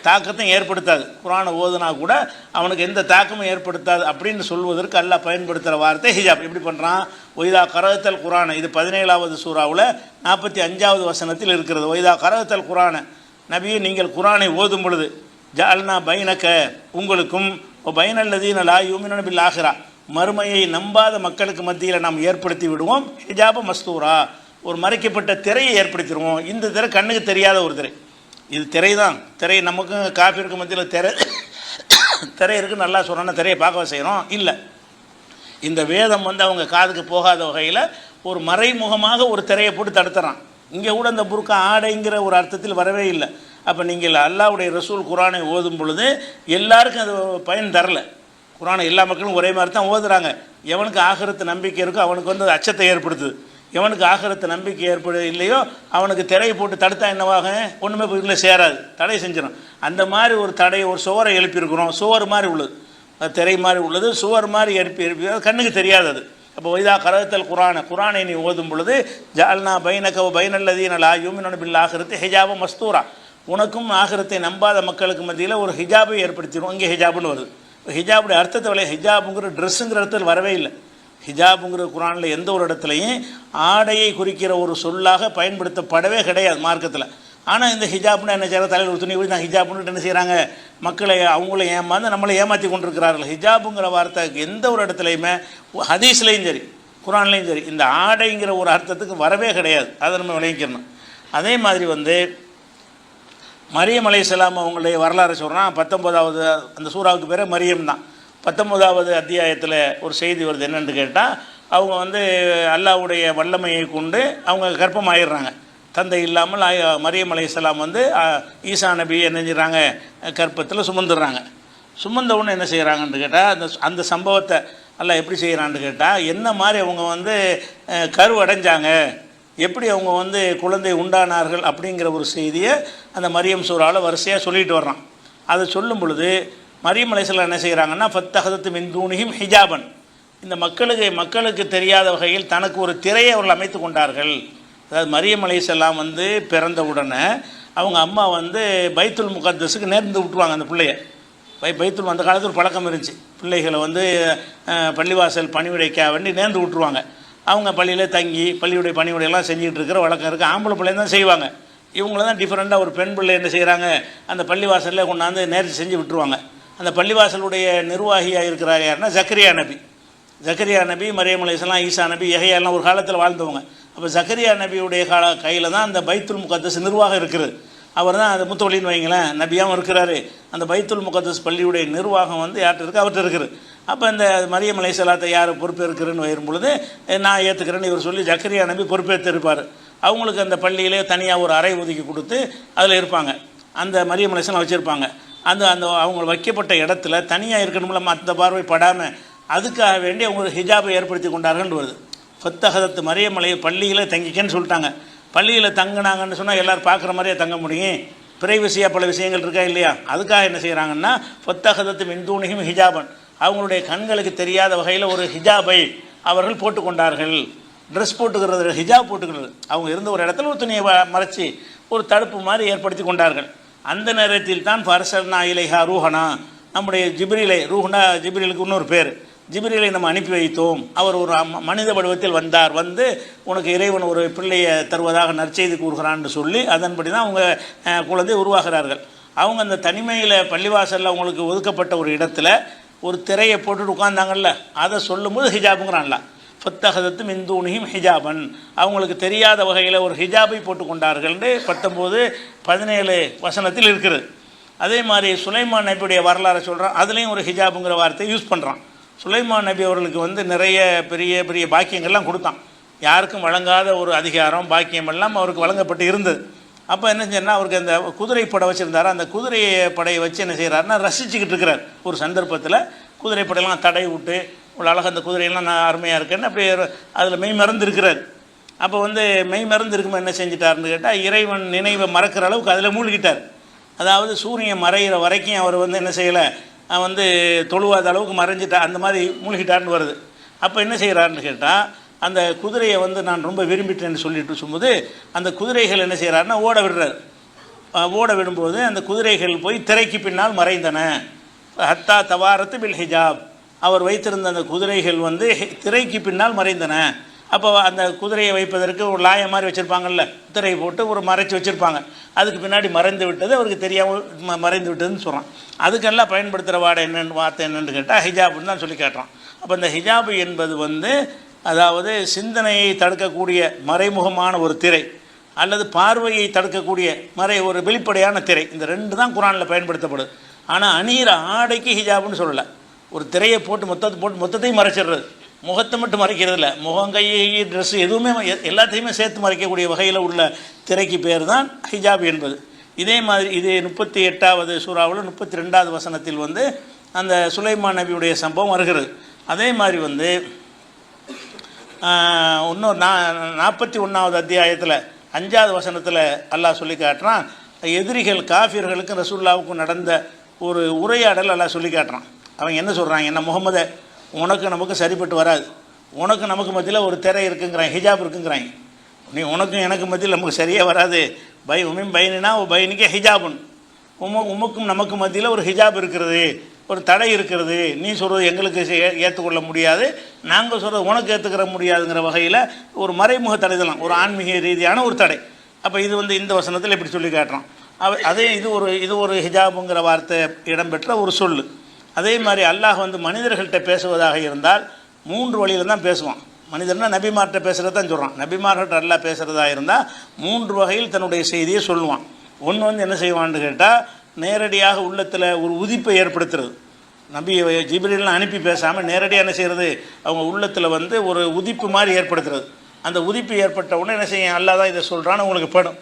[SPEAKER 1] தாக்கத்தையும் ஏற்படுத்தாது. குரானை ஓதுனா கூட அவனுக்கு எந்த தாக்கமும் ஏற்படுத்தாது அப்படின்னு சொல்வதற்கு அல்லாஹ் பயன்படுத்துகிற வார்த்தை ஹிஜாப். எப்படி பண்ணுறான் ஒய்தா கரகத்தல் குரானை இது பதினேழாவது சூறாவில் நாற்பத்தி அஞ்சாவது வசனத்தில் இருக்கிறது. ஒய்தா கரகத்தல் குரானை நபியை நீங்கள் குரானை ஓதும் பொழுது ஜால்னா பைனக்க உங்களுக்கும் இப்போ பைனல்லதீன லா யூமினு பில் ஆகிறா மறுமையை நம்பாத மக்களுக்கு மத்தியில் நாம் ஏற்படுத்தி விடுவோம். ஹிஜாப மஸ்தூரா. ஒரு மறைக்கப்பட்ட திரையை ஏற்படுத்திடுவோம். இந்த திரை கண்ணுக்கு தெரியாத ஒரு திரை. இது திரை தான் திரை நமக்கும் காஃபிற்கு மத்தியில் திரை. திரை இருக்குது நல்லா சொன்னோன்னா திரையை பார்க்க செய்கிறோம் இல்லை. இந்த வேதம் வந்து அவங்க காதுக்கு போகாத வகையில் ஒரு மறைமுகமாக ஒரு திரையை போட்டு தடுத்துறான். இங்கே கூட அந்த புருக்கா ஆடைங்கிற ஒரு அர்த்தத்தில் வரவே இல்லை. அப்போ நீங்கள் அல்லாவுடைய ரசூல் குரானை ஓதும் பொழுது எல்லாருக்கும் அது பயன் தரல. குரானை எல்லா மக்களும் ஒரே மாதிரி தான் ஓதுறாங்க. எவனுக்கு ஆகரத்து நம்பிக்கை இருக்கோ அவனுக்கு வந்து அச்சத்தை ஏற்படுத்துது. எவனுக்கு ஆகிறத்து நம்பிக்கை ஏற்படு இல்லையோ அவனுக்கு திரையை போட்டு தடுத்தா என்னவாக? ஒன்றுமே இல்லை சேராது. தடை செஞ்சிடும் அந்த மாதிரி ஒரு தடையை ஒரு சுவரை எழுப்பியிருக்கிறோம். சுவர் மாதிரி உள்ளது. அது திரை மாதிரி உள்ளது. சுவர் மாதிரி எழுப்பி எழுப்பி அது கண்ணுக்கு தெரியாது அது. அப்போ வைதா கரகத்தல் குரானை குரானை நீ ஓதும் பொழுது ஜால்னா பைனக்கவ பைனல்லதீன லா யூமினு பில் ஆகிரத்து மஸ்தூரா. உனக்கும் ஆகிரத்தை நம்பாத மக்களுக்கு மத்தியில் ஒரு ஹிஜாபை ஏற்படுத்திடும் இங்கே ஹிஜாப்னு வருது. ஹிஜாபுடைய அர்த்தத்தை விலை ஹிஜாபுங்கிற ட்ரெஸ்ஸுங்கிற அர்த்தத்தில் வரவே இல்லை. ஹிஜாபுங்கிற குரானில் எந்த ஒரு இடத்துலையும் ஆடையை குறிக்கிற ஒரு சொல்லாக பயன்படுத்தப்படவே கிடையாது மார்க்கத்தில். ஆனால் இந்த ஹிஜாப்னு என்ன செய்கிற தலையில் ஒரு துணி ஊதி நான் ஹிஜாப்னு என்ன செய்கிறாங்க மக்களை அவங்கள ஏமாந்து நம்மளை ஏமாற்றி கொண்டிருக்கிறார்கள். ஹிஜாபுங்கிற வார்த்தைக்கு எந்த ஒரு இடத்துலையுமே ஹதீஸ்லேயும் சரி குரான்லேயும் சரி இந்த ஆடைங்கிற ஒரு அர்த்தத்துக்கு வரவே கிடையாது. அதை நம்ம விளைவிக்கணும் அதே மாதிரி வந்து மரியம் சலாம் அவங்களுடைய வரலாறு சொல்கிறான் பத்தொம்போதாவது அந்த சூறாவுக்கு பேர் மரியம் தான். பத்தொம்போதாவது அத்தியாயத்தில் ஒரு செய்தி வருது என்னன்னு கேட்டால் அவங்க வந்து அல்லாவுடைய வல்லமையை கொண்டு அவங்க கர்ப்பமாயிடுறாங்க. தந்தை இல்லாமல் ஆய- மரியம் அலைஹிஸ்ஸலாம் வந்து ஈசா நபி என்ன செஞ்சுறாங்க? கர்ப்பத்தில் சுமந்துடுறாங்க. சுமந்தவுன்னு என்ன செய்கிறாங்கன்னு கேட்டால் அந்த அந்த சம்பவத்தை எல்லாம் எப்படி செய்கிறான்னு கேட்டால் என்ன மாதிரி அவங்க வந்து கருவடைஞ்சாங்க எப்படி அவங்க வந்து குழந்தை உண்டானார்கள் அப்படிங்கிற ஒரு செய்தியை அந்த மரியம் சூறாவில் வரிசையாக சொல்லிட்டு வர்றான். அதை சொல்லும் பொழுது மரியம் அலைசலாம் என்ன செய்கிறாங்கன்னா ஃபத்தகதத்து மின்தூணியும் ஹிஜாபன். இந்த மக்களுக்கு மக்களுக்கு தெரியாத வகையில் தனக்கு ஒரு திரையை அவர்கள் அமைத்து கொண்டார்கள். அதாவது மரியம் அலைசல்லாம் வந்து பிறந்த உடனே அவங்க அம்மா வந்து பைத்துல் முகத்தஸுக்கு நேர்ந்து விட்டுருவாங்க அந்த பிள்ளைய. பை பைத்துல் அந்த காலத்தில் ஒரு பழக்கம் இருந்துச்சு. பிள்ளைகளை வந்து பள்ளிவாசல் பணிவிடைக்க வேண்டி நேர்ந்து விட்டுருவாங்க. அவங்க பள்ளியில் தங்கி பள்ளியுடைய பணியுடையெல்லாம் செஞ்சுக்கிட்டு இருக்கிற வழக்கம் இருக்குது ஆம்பளை பிள்ளைங்க தான் செய்வாங்க. இவங்கள தான் டிஃப்ரெண்ட்டாக ஒரு பெண் பிள்ளை என்ன செய்கிறாங்க அந்த பள்ளிவாசலில் கொண்டாந்து நேர்ச்சி செஞ்சு விட்டுருவாங்க. அந்த பள்ளிவாசலுடைய நிர்வாகியாக இருக்கிறார் யாருன்னா ஜக்கரியா நபி. ஜக்கரியா நபி மரியம் அலைஹிஸ்ஸலாம் ஈசா நபி எகையெல்லாம் ஒரு காலத்தில் வாழ்ந்தவங்க. அப்போ ஜக்கரியா நபியுடைய கால கையில் தான் அந்த பைத்துல் முகத்தஸ் நிர்வாகம் இருக்கிறது. அவர் தான் அந்த முத்தவழின்னு வைங்களேன். நபியாகவும் இருக்கிறாரு. அந்த பைத்துல் முகத்தஸ் பள்ளியுடைய நிர்வாகம் வந்து யார்கிட்ட இருக்குது அவர்கிட்ட இருக்குது. அப்போ இந்த மரியம் அலைஹிஸ்ஸலாத்தை யார் பொறுப்பேற்கிறேன்னு வரும் பொழுது நான் ஏற்றுக்கிறேன்னு இவர் சொல்லி ஜக்கரியா நபி பொறுப்பேற்றிருப்பார் அவங்களுக்கு அந்த பள்ளியிலே தனியாக ஒரு அறை ஒதுக்கி கொடுத்து அதில் இருப்பாங்க. அந்த மரியம் அலைஹிஸ்ஸலாம் வச்சுருப்பாங்க. அந்த அந்த அவங்க வைக்கப்பட்ட இடத்துல தனியாக இருக்கணும்ல மற்ற பார்வை படாமல் அதுக்காக வேண்டி அவங்க ஹிஜாபை ஏற்படுத்தி கொண்டார்கள் வருது. ஃபத்தகதத்து மரியமலை பள்ளியில் தங்கிக்கன்னு சொல்லிட்டாங்க. பள்ளியில் தங்கினாங்கன்னு சொன்னால் எல்லோரும் பார்க்குற மாதிரியே தங்க முடியும். பிரைவசியாக பல விஷயங்கள் இருக்கா இல்லையா? அதுக்காக என்ன செய்கிறாங்கன்னா ஃபத்தகதத்து மின்தூணியும் ஹிஜாபன். அவங்களுடைய கண்களுக்கு தெரியாத வகையில் ஒரு ஹிஜாபை அவர்கள் போட்டுக்கொண்டார்கள். ட்ரெஸ் போட்டுக்கிறது ஹிஜாப் போட்டுக்கிறது. அவங்க இருந்த ஒரு இடத்துல ஒரு துணியை வ- மறைச்சி ஒரு தடுப்பு மாதிரி ஏற்படுத்தி கொண்டார்கள். அந்த நேரத்தில் தான் ஃபர்சல்னா இலைஹா ரூஹனா. நம்முடைய ஜிப்ரிலை ரூஹனா ஜிப்ரிலுக்கு இன்னொரு பேர். ஜிபிரியலை நம்ம அனுப்பி வைத்தோம். அவர் ஒரு மனித வடிவத்தில் வந்தார். வந்து உனக்கு இறைவன் ஒரு பிள்ளையை தருவதாக நற்செய்தி கூறுகிறான்னு சொல்லி அதன்படி தான் அவங்க குழந்தை உருவாகிறார்கள். அவங்க அந்த தனிமையில் பள்ளிவாசலில் அவங்களுக்கு ஒதுக்கப்பட்ட ஒரு இடத்துல ஒரு திரையை போட்டுட்டு உட்காந்தாங்கல்ல அதை சொல்லும்போது ஹிஜாபுங்கிறான்ல. ஃபத்தகதத்து இந்துனியும் ஹிஜாபன். அவங்களுக்கு தெரியாத வகையில் ஒரு ஹிஜாபை போட்டுக்கொண்டார்கள்னு பத்தொம்போது பதினேழு வசனத்தில் இருக்கிறது அதே மாதிரி சுலைமான் நபியுடைய வரலாறை சொல்கிறான் அதுலேயும் ஒரு ஹிஜாபுங்கிற வார்த்தையை யூஸ் பண்ணுறான் சுலைமான் நபி அவர்களுக்கு வந்து நிறைய பெரிய பெரிய பாக்கியங்கள்லாம் கொடுத்தான். யாருக்கும் வழங்காத ஒரு அதிகாரம் பாக்கியம் எல்லாம் அவருக்கு வழங்கப்பட்டு இருந்தது. அப்போ என்ன செஞ்சா அவருக்கு அந்த குதிரை படை வச்சுருந்தாரு. அந்த குதிரை படையை வச்சு என்ன செய்கிறாருன்னா ரசிச்சுக்கிட்டு இருக்கிறார். ஒரு சந்தர்ப்பத்தில் குதிரை படையெல்லாம் தடை விட்டு உள்ள அழகாக அந்த குதிரையெல்லாம் நான் அருமையாக இருக்கேன்னு அப்படியே அதில் மெய் மறந்து இருக்கிறார் அப்போ வந்து மெய் மறந்து இருக்கும்போது என்ன செஞ்சிட்டாருன்னு கேட்டால் இறைவன் நினைவை மறக்கிற அளவுக்கு அதில் மூழ்கிட்டார். அதாவது சூரியன் மறையிற வரைக்கும் அவர் வந்து என்ன செய்யலை வந்து தொழுவாத அளவுக்கு மறைஞ்சிட்டா அந்த மாதிரி மூழ்கிட்டான்னு வருது. அப்போ என்ன செய்கிறான்னு கேட்டால் அந்த குதிரையை வந்து நான் ரொம்ப விரும்பிட்டேன்னு சொல்லிட்டு சொல்லும்போது அந்த குதிரைகள் என்ன செய்கிறாருன்னா ஓட விடுறாரு. ஓட விடும்போது அந்த குதிரைகள் போய் திரைக்கு பின்னால் மறைந்தன. ஹத்தா தவாரத்து பில் ஹிஜாப். அவர் வைத்திருந்த அந்த குதிரைகள் வந்து திரைக்கு பின்னால் மறைந்தன. அப்போ அந்த குதிரையை வைப்பதற்கு ஒரு லாயம் மாதிரி வச்சுருப்பாங்கல்ல குதிரையை போட்டு ஒரு மறைச்சி வச்சுருப்பாங்க. அதுக்கு பின்னாடி மறைந்து விட்டது அவருக்கு தெரியாமல் மறைந்து விட்டதுன்னு சொல்கிறான் அதுக்கெல்லாம் பயன்படுத்துகிற வாடை என்னென்னு வார்த்தை என்னென்னு கேட்டால் ஹிஜாப்னு தான் சொல்லி காட்டுறான். அப்போ இந்த ஹிஜாப் என்பது வந்து அதாவது சிந்தனையை தடுக்கக்கூடிய மறைமுகமான ஒரு திரை அல்லது பார்வையை தடுக்கக்கூடிய மறை ஒரு வெளிப்படையான திரை. இந்த ரெண்டு தான் குரானில் பயன்படுத்தப்படுது. ஆனால் அணிகிற ஆடைக்கு ஹிஜாப்னு சொல்லலை. ஒரு திரையை போட்டு மொத்தத்தை போட்டு மொத்தத்தையும் மறைச்சிடுறது. முகத்தை மட்டும் மறைக்கிறது இல்லை முகம் கை ட்ரெஸ் எதுவுமே எல்லாத்தையுமே சேர்த்து மறைக்கக்கூடிய வகையில் உள்ள திரைக்கு பேர் தான் ஹிஜாப் என்பது. இதே மாதிரி இது முப்பத்தி எட்டாவது சூறாவில் முப்பத்தி ரெண்டாவது வசனத்தில் வந்து அந்த சுலைமான் நபியுடைய சம்பவம் வருகிறது. அதே மாதிரி வந்து இன்னொரு நா நாற்பத்தி ஒன்றாவது அத்தியாயத்தில் அஞ்சாவது வசனத்தில் அல்லாஹ் சொல்லி காட்டுறான் எதிரிகள் காஃபியர்களுக்கும் ரசூல்லாவுக்கும் நடந்த ஒரு உரையாடல் அல்லாஹ் சொல்லி காட்டுறான். அவங்க என்ன சொல்கிறாங்க என்ன முகமதை உனக்கு நமக்கு சரிப்பட்டு வராது. உனக்கு நமக்கு மத்தியில் ஒரு திரை இருக்குங்கிறாங்க ஹிஜாப் இருக்குங்கிறாங்க நீ உனக்கும் எனக்கு மத்தியில் நமக்கு சரியாக வராது. பை உமின் ஒரு பைனிக்கே ஹிஜாபுன். உம உமக்கும் நமக்கு மத்தியில் ஒரு ஹிஜாப் இருக்கிறது ஒரு தடை இருக்கிறது. நீ சொல்கிறது எங்களுக்கு ஏற்றுக்கொள்ள முடியாது. நாங்கள் சொல்கிறது உனக்கு ஏற்றுக்கிற முடியாதுங்கிற வகையில் ஒரு மறைமுக தடை தான் ஒரு ஆன்மீக ரீதியான ஒரு தடை. அப்போ இது வந்து இந்த வசனத்தில் இப்படி சொல்லி காட்டுறோம் அவ அதே இது ஒரு இது ஒரு ஹிஜாபுங்கிற வார்த்தை இடம்பெற்ற ஒரு சொல்லு. அதே மாதிரி அல்லாஹ் வந்து மனிதர்கள்ட்ட பேசுவதாக இருந்தால் மூன்று வழியில் தான் பேசுவான். மனிதர்னா நபிமார்கிட்ட பேசுகிறது தான் சொல்கிறான் நபிமார்கிட்ட அல்லா பேசுகிறதா இருந்தால் மூன்று வகையில் தன்னுடைய செய்தியை சொல்லுவான். ஒன்று வந்து என்ன செய்வான்னு கேட்டால் நேரடியாக உள்ளத்தில் ஒரு உதிப்பை ஏற்படுத்துறது. நபி ஜிபிரிலாம் அனுப்பி பேசாமல் நேரடியாக என்ன செய்கிறது அவங்க உள்ளத்தில் வந்து ஒரு உதிப்பு மாதிரி ஏற்படுத்துறது. அந்த உதிப்பு ஏற்பட்ட உடனே என்ன செய்யும்? அல்லாஹ் தான் இதை சொல்கிறான்னு உங்களுக்கு படும்.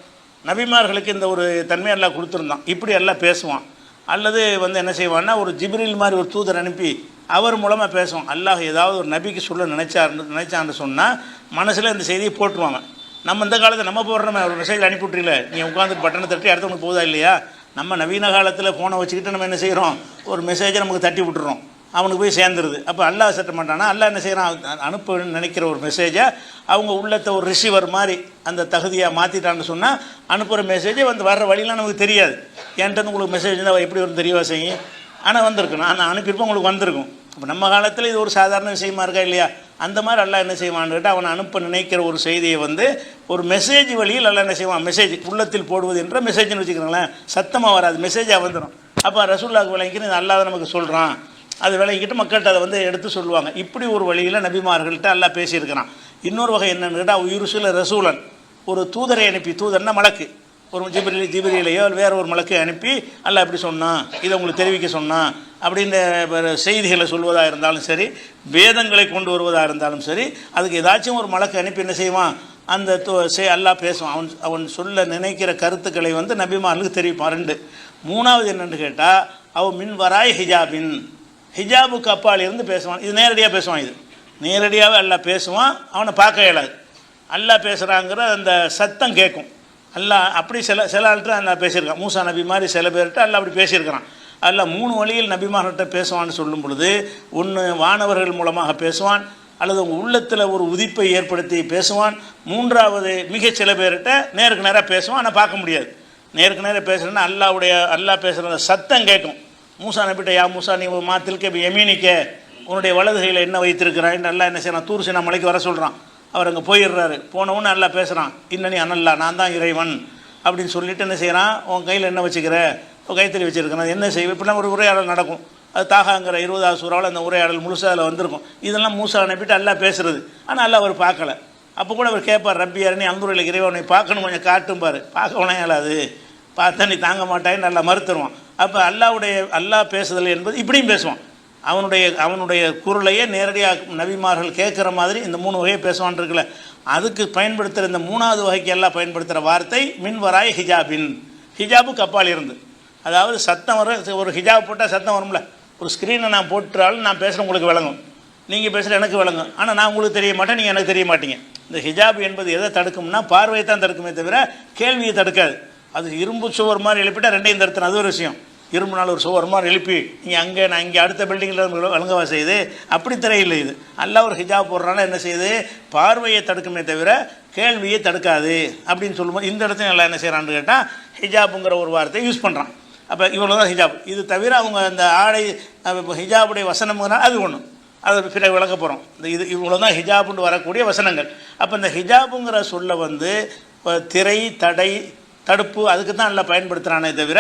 [SPEAKER 1] நபிமார்களுக்கு இந்த ஒரு தன்மை எல்லாம் கொடுத்துருந்தான். இப்படி எல்லாம் பேசுவான். அல்லது வந்து என்ன செய்வான்னா ஒரு ஜிப்ரில் மாதிரி ஒரு தூதர் அனுப்பி அவர் மூலமாக பேசுவோம் அல்லாஹ் ஏதாவது ஒரு நபிக்கு சொல்ல நினைச்சார் நினைச்சான்னு சொன்னால் மனசில் இந்த செய்தியை போட்டுருவாங்க. நம்ம இந்த காலத்தில் நம்ம போடுறோமே ஒரு மெசேஜ் அனுப்பிவிட்றீல நீ உட்காந்து பட்டனை தட்டி அடுத்தவனுக்கு போதா இல்லையா? நம்ம நவீன காலத்தில் ஃபோனை வச்சுக்கிட்டு நம்ம என்ன செய்கிறோம் ஒரு மெசேஜை நமக்கு தட்டி விட்டுறோம். அவனுக்கு போய் சேர்ந்துருது. அப்போ அல்லாஹ் சட்ட மாட்டானா? அல்லாஹ் என்ன செய்கிறான் அனுப்புன்னு நினைக்கிற ஒரு மெசேஜை அவங்க உள்ளத்தை ஒரு ரிசீவர் மாதிரி அந்த தகுதியாக மாற்றிட்டான்னு சொன்னால் அனுப்புகிற மெசேஜே வந்து வர்ற வழியெலாம் நமக்கு தெரியாது. என்கிட்ட உங்களுக்கு மெசேஜ் இருந்தால் எப்படி வரும் தெரியவா செய்யும் ஆனால் வந்திருக்கும் நான் அனுப்பியிருப்போம் உங்களுக்கு வந்திருக்கும். இப்போ நம்ம காலத்தில் இது ஒரு சாதாரண விஷயமா இருக்கா இல்லையா? அந்த மாதிரி அல்லாஹ் என்ன செய்வான்னு கேட்டால் அவனை அனுப்ப நினைக்கிற ஒரு செய்தியை வந்து ஒரு மெசேஜ் வழியில் எல்லாம் என்ன செய்வான்? மெசேஜ் உள்ளத்தில் போடுவது என்ற மெசேஜ்னு வச்சுக்கிறோங்களேன் சத்தமாக வராது. மெசேஜாக வந்துடும் அப்போ ரசூல்லாவுக்கு விளங்கின்னு இது அல்லாத நமக்கு சொல்கிறான் அது விளங்கிட்டு மக்கள்கிட்ட அதை வந்து எடுத்து சொல்லுவாங்க. இப்படி ஒரு வழியில் நபிமார்கள்ட்ட எல்லாம் பேசியிருக்கிறான். இன்னொரு வகை என்னன்னு கேட்டால் உயிருசில ரசூலன். ஒரு தூதரை அனுப்பி தூதர்னா மலக்கு. ஒரு ஜிபிரி ஜிபிரியிலையோ வேறு ஒரு மலக்கை அனுப்பி அல்ல இப்படி சொன்னான் இதை உங்களுக்கு தெரிவிக்க சொன்னான் அப்படின்ற செய்திகளை சொல்வதாக இருந்தாலும் சரி வேதங்களை கொண்டு வருவதாக இருந்தாலும் சரி அதுக்கு ஏதாச்சும் ஒரு மலக்கு அனுப்பி என்ன செய்வான்? அந்த து- செய் அல்லா பேசுவான். அவன் அவன் சொல்ல நினைக்கிற கருத்துக்களை வந்து நபிமார்களுக்கு தெரிவிப்பான். ரெண்டு. மூணாவது என்னென்னு கேட்டால் அவன் மின் வராய் ஹிஜாபின். ஹிஜாபுக்கு அப்பால் இருந்து பேசுவான். இது நேரடியாக பேசுவான் இது. நேரடியாகவே எல்லாம் பேசுவான் அவனை பார்க்க இயலாது. அல்லாஹ் பேசுகிறாங்கிற அந்த சத்தம் கேட்கும். அல்லா அப்படி சில சில ஆள்கிட்ட அல்லா பேசியிருக்கான். மூசா நபி மாதிரி சில பேர்கிட்ட அல்லா அப்படி பேசியிருக்கிறான். அல்ல மூணு வழியில் நபிமார்கிட்ட பேசுவான்னு சொல்லும் பொழுது ஒன்று வானவர்கள் மூலமாக பேசுவான் அல்லது உங்கள் உள்ளத்தில் ஒரு உதிப்பை ஏற்படுத்தி பேசுவான். மூன்றாவது மிக சில பேர்கிட்ட நேருக்கு நேராக பேசுவான் ஆனால் பார்க்க முடியாது. நேருக்கு நேராக பேசுகிறேன்னா அல்லாவுடைய அல்லாஹ் பேசுகிற சத்தம் கேட்கும். மூசா நபிட்ட யா மூசா நீ மாத்திருக்க எமீனிக்க உன்னுடைய வலதுகையில் என்ன வைத்திருக்கிறான் நல்லா என்ன செய்யறான்? தூர் சின்ன மலைக்கு வர சொல்கிறான் அவர் அங்கே போயிடுறாரு. போனவொன்னு நல்லா பேசுகிறான் இன்னனி அனல்லா நான் தான் இறைவன். அப்படின்னு சொல்லிட்டு என்ன செய்கிறான் உன் கையில் என்ன வச்சுக்கிற? உன் கைத்தறி வச்சுருக்கிறேன் என்ன செய்வேன் இப்படிலாம் ஒரு உரையாடல் நடக்கும். அது தாகாங்கிற இருபதாவது சூறாவில் அந்த உரையாடல் முழுசாக அதில் வந்திருக்கும். இதெல்லாம் மூசா அனுப்பிட்டு அல்லா பேசுறது. ஆனால் அல்லா அவர் பார்க்கல. அப்போ கூட அவர் கேட்பார் ரப்பியார் நீ அங்குரையில் இறைவனை பார்க்கணும் கொஞ்சம் காட்டும் பாரு. பார்க்க உனே பார்த்தா நீ தாங்க மாட்டாயின்னு நல்லா மறுத்துருவான். அப்போ அல்லாவுடைய அல்லாஹ் பேசுதல் என்பது இப்படியும் பேசுவான். அவனுடைய அவனுடைய குரலையே நேரடியாக நபிமார்கள் கேட்குற மாதிரி இந்த மூணு வகையை பேசுவான் இருக்குல்ல. அதுக்கு பயன்படுத்துகிற இந்த மூணாவது வகைக்கு எல்லாம் பயன்படுத்துகிற வார்த்தை மின்வராய் ஹிஜாபின். ஹிஜாபு கப்பால் இருந்து. அதாவது சத்தம் வர ஒரு ஹிஜாப் போட்டால் சத்தம் வரும்ல. ஒரு ஸ்க்ரீனை நான் போட்டுறாலும் நான் பேசுகிறேன் உங்களுக்கு விளங்கும். நீங்கள் பேசுகிற எனக்கு விளங்கும். ஆனால் நான் உங்களுக்கு தெரிய மாட்டேன் நீங்கள் எனக்கு தெரிய மாட்டீங்க. இந்த ஹிஜாப் என்பது எதை தடுக்கும்னா பார்வையை தான் தடுக்குமே தவிர கேள்வியை தடுக்காது. அது இரும்பு சுவர் மாதிரி எழுப்பிட்டால் ரெண்டையும் தடுத்தணும் அது ஒரு விஷயம். இரும்பு நாள் ஒரு சுவரமாக எழுப்பி நீங்கள் அங்கே நான் இங்கே அடுத்த பில்டிங்கில் வழங்கவா செய்யுது அப்படி திரையில்லை இது. அல்லாஹ் ஒரு ஹிஜாப் போடுறானா என்ன செய்யுது பார்வையை தடுக்குமே தவிர கேள்வியை தடுக்காது அப்படின்னு சொல்லும்போது இந்த இடத்துல எல்லாம் என்ன செய்கிறான்னு கேட்டால் ஹிஜாப்புங்கிற ஒரு வார்த்தையை யூஸ் பண்ணுறான் அப்போ இவ்வளோ தான் ஹிஜாப் இது தவிர அவங்க அந்த ஆடை இப்போ ஹிஜாபுடைய வசனம்னா அது ஒன்று அது பிறகு விளக்க போகிறோம் இந்த இது இவ்வளோ தான் ஹிஜாப்னு வரக்கூடிய வசனங்கள். அப்போ இந்த ஹிஜாபுங்கிற சொல்ல வந்து திரை தடை தடுப்பு அதுக்கு தான் நல்லா பயன்படுத்துகிறானே தவிர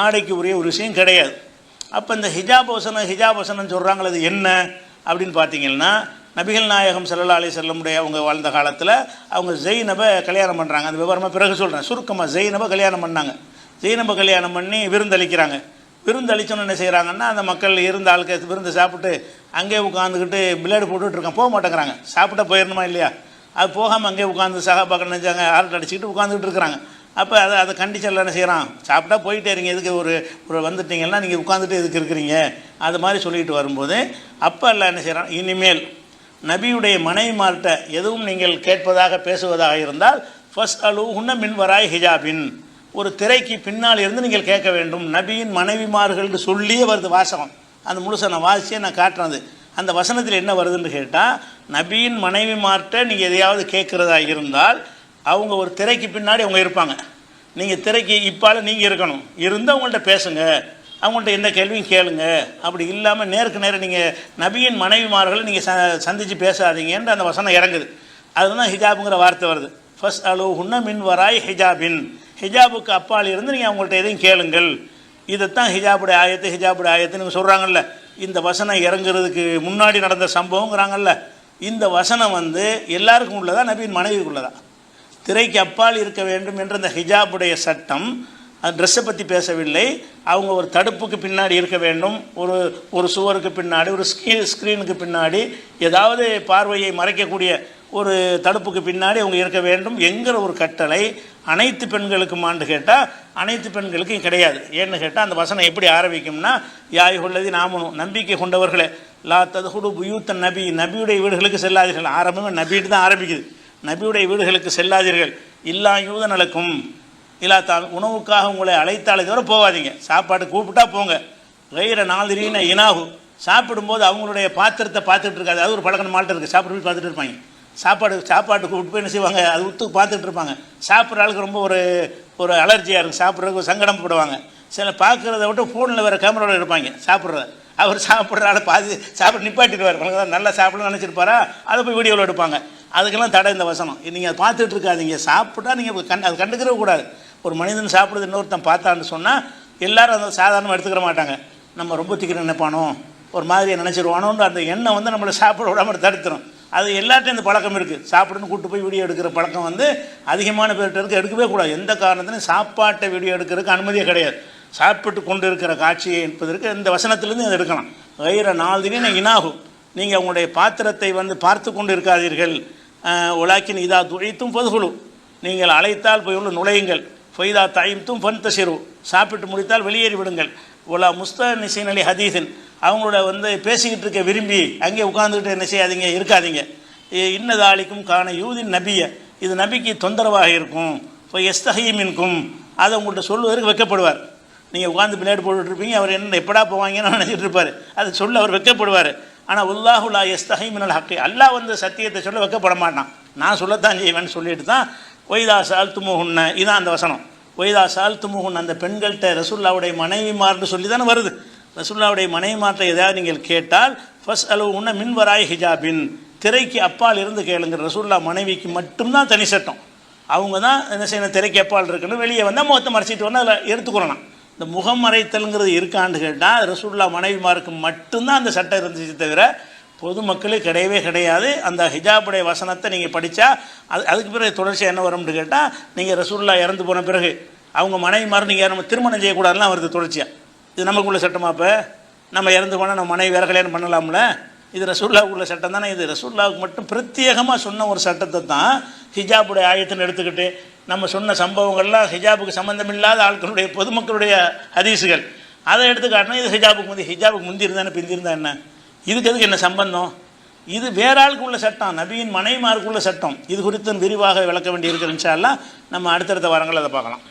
[SPEAKER 1] ஆடைக்கு உரிய ஒரு விஷயம் கிடையாது. அப்போ இந்த ஹிஜாப் வசனம் ஹிஜாப் வசனம் சொல்கிறாங்களே அது என்ன? அப்படின்னு பார்த்தீங்கன்னா நபிகள் நாயகம் ஸல்லல்லாஹு அலி செல்லமுடைய அவங்க வாழ்ந்த காலத்தில் அவங்க ஜெயினபை கல்யாணம் பண்ணுறாங்க அந்த விவரமாக பிறகு சொல்கிறேன் சுருக்கமாக ஜெயினபை கல்யாணம் பண்ணாங்க. ஜெயினபை கல்யாணம் பண்ணி விருந்தளிக்கிறாங்க விருந்தளிச்சோன்னு என்ன செய்கிறாங்கன்னா அந்த மக்கள் இருந்த ஆளுக்கு விருந்து சாப்பிட்டு அங்கேயே உட்காந்துக்கிட்டு பிளேடு போட்டுட்ருக்கான் போக மாட்டேங்கிறாங்க. சாப்பிட்டா போயிடணுமா இல்லையா? அது போகாமல் அங்கேயே உட்காந்து சகா சகாபாக்கள் நினச்சாங்க ஆர்ட் அடிச்சுக்கிட்டு உட்காந்துக்கிட்டு இருக்கிறாங்க. அப்போ அதை அதை கண்டிச்சல் என்ன செய்கிறான் சாப்பிட்டா போயிட்டே இருங்க. எதுக்கு ஒரு ஒரு வந்துட்டீங்கன்னா நீங்கள் உட்காந்துட்டு எதுக்கு இருக்கிறீங்க? அது மாதிரி சொல்லிட்டு வரும்போது அப்போ எல்லாம் என்ன செய்கிறான் இனிமேல் நபியுடைய மனைவிமார்கிட்ட எதுவும் நீங்கள் கேட்பதாக பேசுவதாக இருந்தால் ஃபஸ்ட் அலு உன்ன மின்வராய் ஹிஜாபின். ஒரு திரைக்கு பின்னால் இருந்து நீங்கள் கேட்க வேண்டும். நபியின் மனைவிமார்கள்னு சொல்லியே வருது வாசகம். அந்த முழுசை நான் வாசிச்சே நான் காட்டுறேன் அது. அந்த வசனத்தில் என்ன வருதுன்னு கேட்டால் நபியின் மனைவிமார்கிட்ட நீங்கள் எதையாவது கேட்குறதா இருந்தால் அவங்க ஒரு திரைக்கு பின்னாடி அவங்க இருப்பாங்க. நீங்கள் திரைக்கு இப்பால் நீங்கள் இருக்கணும். இருந்து அவங்கள்ட்ட பேசுங்க. அவங்கள்ட்ட எந்த கேள்வியும் கேளுங்க. அப்படி இல்லாமல் நேருக்கு நேரம் நீங்கள் நபியின் மனைவிமார்களை நீங்கள் ச சந்தித்து பேசாதீங்கன்ற அந்த வசனம் இறங்குது. அதுதான் ஹிஜாபுங்கிற வார்த்தை வருது. ஃபஸ்ட் அலு ஹுன்ன மின் வராய் ஹிஜாபின். ஹிஜாபுக்கு அப்பால் இருந்து நீங்கள் அவங்கள்ட்ட எதையும் கேளுங்கள். இதைத்தான் ஹிஜாபுடைய ஆயத்து ஹிஜாபுடைய ஆயத்துன்னு சொல்கிறாங்கல்ல இந்த வசனம் இறங்குறதுக்கு முன்னாடி நடந்த சம்பவங்கிறாங்கல்ல இந்த வசனம் வந்து எல்லாருக்கும் உள்ளதா? நபியின் மனைவிக்குள்ளதா? திரைக்கு அப்பால் இருக்க வேண்டும் என்ற இந்த ஹிஜாபுடைய சட்டம் ட்ரெஸ்ஸை பற்றி பேசவில்லை. அவங்க ஒரு தடுப்புக்கு பின்னாடி இருக்க வேண்டும். ஒரு ஒரு சுவருக்கு பின்னாடி ஒரு ஸ்க்ரீ ஸ்க்ரீனுக்கு பின்னாடி ஏதாவது பார்வையை மறைக்கக்கூடிய ஒரு தடுப்புக்கு பின்னாடி அவங்க இருக்க வேண்டும் என்கிற ஒரு கட்டளை அனைத்து பெண்களுக்குமான்னு கேட்டால் அனைத்து பெண்களுக்கும் கிடையாது. ஏன்னு கேட்டால் அந்த வசனம் எப்படி ஆரம்பிக்கும்னா யாய் உள்ளதி நாமனும் நம்பிக்கை கொண்டவர்களே லா ததுகுடு புயூத்த நபி. நபியுடைய வீடுகளுக்கு செல்லாதீர்கள். ஆரம்பமே நபிட்டு தான் ஆரம்பிக்குது. நபியுடைய வீடுகளுக்கு செல்லாதீர்கள். இல்லா யூத நடக்கும் இல்லா தா உணவுக்காக உங்களை அழைத்தாலே தவிர போகாதீங்க. சாப்பாடு கூப்பிட்டா போங்க. வைர நாளிரீன இனாகு. சாப்பிடும்போது அவங்களுடைய பாத்திரத்தை பார்த்துட்டு இருக்காது. அது ஒரு பழக்கம் மால்ட்ட இருக்குது சாப்பிட்டு போய் பார்த்துட்டு இருப்பாங்க. சாப்பாடு சாப்பாடு கூப்பிட்டு போய் என்ன செய்வாங்க? அது உத்து பார்த்துட்டு இருப்பாங்க. சாப்பிட்ற ஆளுக்கு ரொம்ப ஒரு ஒரு அலர்ஜியாக இருக்கும். சாப்பிட்றதுக்கு சங்கடப்படுவாங்க சில பார்க்குறத விட்டு ஃபோனில் வேறு கேமராவில் இருப்பாங்க சாப்பிட்றத. அவர் சாப்பிட்ற ஆளை பாதி சாப்பிட்டு நிப்பாட்டிடுவார். நல்லா சாப்பிடணும்னு நினச்சிருப்பாரா? அதை போய் வீடியோவில் எடுப்பாங்க. அதுக்கெல்லாம் தடை இந்த வசனம். நீங்கள் பார்த்துட்டு இருக்காதீங்க. சாப்பிட்டா நீங்கள் கண் அது கண்டுக்கவே கூடாது. ஒரு மனிதன் சாப்பிட்றது இன்னொருத்தன் பார்த்தான்னு சொன்னால் எல்லாரும் அதை சாதாரணமாக எடுத்துக்கிற மாட்டாங்க. நம்ம ரொம்ப திக்கிற நினைப்பானோ? ஒரு மாதிரியை நினச்சிருவானோன்ற அந்த எண்ணம் வந்து நம்மளை சாப்பிட விடாமல் தடுத்துரும். அது எல்லாத்தையும் இந்த பழக்கம் இருக்குது சாப்பிடுன்னு கூட்டு போய் வீடியோ எடுக்கிற பழக்கம் வந்து அதிகமான பேர்கிட்ட இருக்கு. எடுக்கவே கூடாது. எந்த காரணத்துலையும் சாப்பாட்டை வீடியோ எடுக்கிறதுக்கு அனுமதியே கிடையாது. சாப்பிட்டு கொண்டு இருக்கிற காட்சியை என்பதற்கு இந்த வசனத்திலேருந்து அதை எடுக்கலாம். வைர தினம் இனாகும். நீங்கள் உங்களுடைய பாத்திரத்தை வந்து பார்த்து கொண்டு இருக்காதீர்கள். உலாக்கின் இதா துழைத்தும் பதுகுழு நீங்கள் அழைத்தால் போய் உள்ள நுழையுங்கள். ஃபைதா தாயித்தும் பன் தசிரு சாப்பிட்டு முடித்தால் வெளியேறி விடுங்கள். உலா முஸ்த நிசைன் அலி ஹதீசன் அவங்களோட வந்து பேசிக்கிட்டு இருக்க விரும்பி அங்கே உட்காந்துக்கிட்டு என்ன செய்யாதீங்க இருக்காதீங்க இன்னதாளிக்கும் காண யூதின் நபிய. இது நபிக்கு தொந்தரவாக இருக்கும். இப்போ எஸ்தகையமின்கும் அதை உங்கள்கிட்ட சொல்லுவதற்கு வைக்கப்படுவார். நீங்கள் உட்காந்து பின்னாடி போட்டுட்ருப்பீங்க அவர் என்ன எப்படா போவாங்கன்னு நினச்சிட்டு இருப்பார். அதை சொல்ல அவர் வைக்கப்படுவார். ஆனால் உல்லாஹுல்லா எஸ்தஹீமினல் ஹக்கை. அல்லாஹ் வந்து சத்தியத்தை சொல்ல வைக்கப்பட மாட்டான். நான் சொல்லத்தான் செய்வேன்னு சொல்லிட்டு தான் ஒய்தா சால்துமுகுன்ன இதான் அந்த வசனம். ஒய்தா சால்துமுகுன் அந்த பெண்கள்கிட்ட ரசுல்லாவுடைய மனைவிமார்னு சொல்லி தானே வருது. ரசுல்லாவுடைய மனைவிமார்ட்ட ஏதாவது நீங்கள் கேட்டால் ஃபஸ்ட் அளவு உன்ன மின்வராய் ஹிஜாபின். திரைக்கு அப்பால் இருந்து கேளுங்க. ரசுல்லா மனைவிக்கு மட்டும்தான் தனி சட்டம். அவங்க தான் என்ன செய்யணும்? திரைக்கு அப்பால் இருக்குன்னு வெளியே வந்தால் முகத்தை மறைச்சிட்டு வந்து அதில் எடுத்துக்கிறலாம் இந்த முகம் மறைத்தல்ங்கிறது இருக்கான்னு கேட்டால் ரசூல்லா மனைவிமாருக்கு மட்டும்தான் அந்த சட்டம் இருந்துச்சு தவிர பொதுமக்களே கிடையவே கிடையாது. அந்த ஹிஜாபுடைய வசனத்தை நீங்கள் படித்தா அது அதுக்கு பிறகு தொடர்ச்சியாக என்ன வரும்னு கேட்டால் நீங்கள் ரசூல்லா இறந்து போன பிறகு அவங்க மனைவிமார் நீங்கள் நம்ம திருமணம் செய்யக்கூடாதுலாம் வருது தொடர்ச்சியாக இது நமக்குள்ள சட்டமாக இப்போ நம்ம இறந்து போனால் நம்ம மனைவி வேறு கல்யாணம் பண்ணலாம்ல? இது ரசூல்லாவுக்குள்ள சட்டம் தானே? இது ரசூல்லாவுக்கு மட்டும் பிரத்யேகமாக சொன்ன ஒரு சட்டத்தை தான் ஹிஜாபுடைய ஆயத்தின்னு எடுத்துக்கிட்டு நம்ம சொன்ன சம்பவங்கள்லாம் ஹிஜாபுக்கு சம்மந்தமில்லாத ஆட்களுடைய பொதுமக்களுடைய ஹதீஸுகள் அதை எடுத்துக்காட்டினா இது ஹிஜாபுக்கு முந்தி ஹிஜாபுக்கு முந்தி இருந்தானே பிந்திருந்தா என்ன? இதுக்கு எதுக்கு என்ன சம்பந்தம்? இது வேற ஆளுக்கு உள்ள சட்டம் நபியின் மனைவிமாருக்கு உள்ள சட்டம். இது குறித்து விரிவாக விளக்க வேண்டி இருக்கிற நம்ம அடுத்தடுத்த வாரங்கள் அதை பார்க்கலாம்.